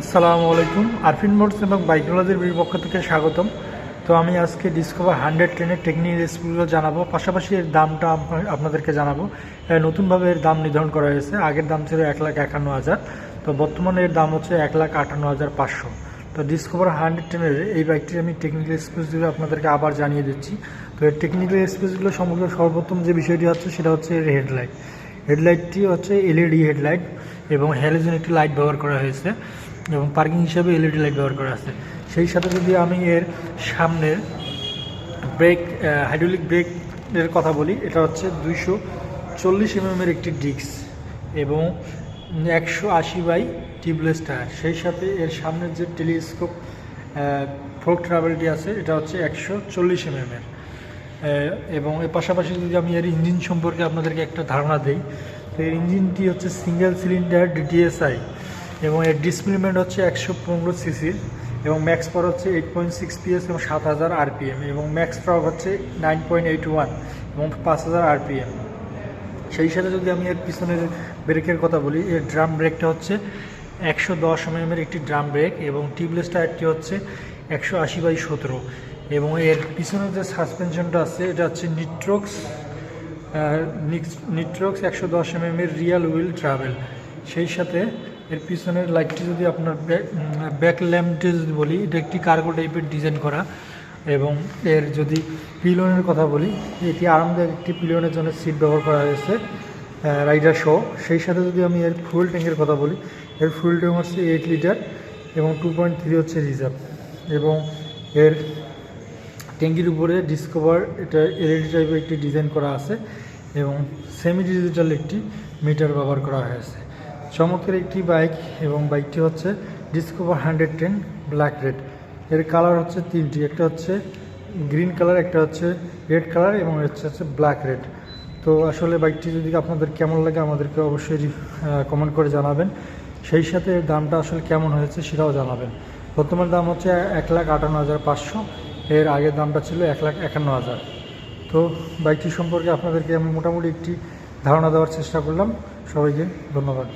আসসালামু আলাইকুম। আরফিন মোটস এবং বাইকোলজির পক্ষ থেকে স্বাগতম। তো আমি আজকে ডিসকভার হান্ড্রেড টেনের টেকনিক্যাল রেসিপিগুলো জানাব। পাশাপাশি এর দামটা আপনাদেরকে জানাব। নতুনভাবে এর দাম নির্ধারণ করা হয়েছে। আগের দাম ছিল এক লাখ একান্ন হাজার। তো বর্তমানে এর দাম হচ্ছে এক লাখ আটান্ন হাজার পাঁচশো। তো ডিসকভার হান্ড্রেড টেনের এই বাইকটির আমি টেকনিক্যাল স্পেসগুলো আপনাদেরকে আবার জানিয়ে দিচ্ছি। তো এর টেকনিক্যাল স্পেসগুলো সম্পর্কে সর্বোত্তম যে বিষয়টি হচ্ছে, সেটা হচ্ছে এর হেডলাইট। হেডলাইটটি হচ্ছে এলইডি হেডলাইট এবং হ্যালোজেন একটি লাইট ব্যবহার করা হয়েছে। এবং পার্কিং হিসাবে এলইডি লাইট ব্যবহার করা আছে। সেই সাথে যদি আমি এর সামনের ব্রেক হাইড্রোলিক ব্রেকের কথা বলি, এটা হচ্ছে দুইশো চল্লিশ এমএমের একটি ডিস্ক এবং একশো আশি বাই টিউবলেস টায়ার সেই সাথে এর সামনের যে টেলিস্কোপ ফোর্ক ট্রাভেলটি আছে, এটা হচ্ছে একশো চল্লিশ এমএমের এবং এর পাশাপাশি যদি আমি এর ইঞ্জিন সম্পর্কে আপনাদেরকে একটা ধারণা দিই, তো এর ইঞ্জিনটি হচ্ছে সিঙ্গেল সিলিন্ডার ডিটিএসআই এবং এর ডিসপ্লেমেন্ট হচ্ছে একশো পনেরো সিসির এবং ম্যাক্স পাওয়ার হচ্ছে এইট পয়েন্ট সিক্স পিএস এবং সাত হাজার আরপিএম এবং ম্যাক্স পাওয়ার হচ্ছে নাইন পয়েন্ট এইট ওয়ান এবং পাঁচ হাজার আরপিএম সেই সাথে যদি আমি এর পিছনের ব্রেকের কথা বলি, এর ড্রাম ব্রেকটা হচ্ছে একশো দশ এমএমের একটি ড্রাম ব্রেক এবং টিউবলেস টায়ারটি হচ্ছে একশো আশি বাই সতেরো এবং এর পিছনের যে সাসপেনশনটা আছে, এটা হচ্ছে নিট্রক্স নিট্রক্স একশো দশ এমএমের রিয়াল হুইল ট্রাভেল সেই সাথে এর পিছনের লাইটটি যদি আপনার ব্যাক ল্যাম্পটি যদি বলি, এটা একটি কার্গো টাইপের ডিজাইন করা। এবং এর যদি পিলনের কথা বলি, এটি আরামদায়ক একটি পিলনের জন্য সিট ব্যবহার করা হয়েছে রাইডার শো সেই সাথে যদি আমি এর ফুয়েল ট্যাঙ্কের কথা বলি, এর ফুয়েল ট্যাঙ্ক হচ্ছে এইট লিটার এবং টু পয়েন্ট থ্রি হচ্ছে রিজার্ভ এবং এর ট্যাঙ্কির উপরে ডিসকভার এটা এলইডি টাইপের একটি ডিজাইন করা আছে এবং সেমি ডিজিটাল একটি মিটার ব্যবহার করা হয়েছে। চমকের একটি বাইক এবং বাইকটি হচ্ছে Discover hundred ten black red এর কালার হচ্ছে তিনটি, একটা হচ্ছে গ্রিন কালার একটা হচ্ছে রেড কালার এবং হচ্ছে হচ্ছে ব্ল্যাক রেড তো আসলে বাইকটি যদি আপনাদের কেমন লাগে আমাদেরকে অবশ্যই কমেন্ট করে জানাবেন। সেই সাথে এর দামটা আসলে কেমন হয়েছে সেটাও জানাবেন। বর্তমান দাম হচ্ছে এক লাখ আটান্ন হাজার পাঁচশো, এর আগের দামটা ছিল এক লাখ একান্ন হাজার। তো বাইকটি সম্পর্কে আপনাদেরকে আমি মোটামুটি একটি ধারণা দেওয়ার চেষ্টা করলাম। সবাইকে ধন্যবাদ।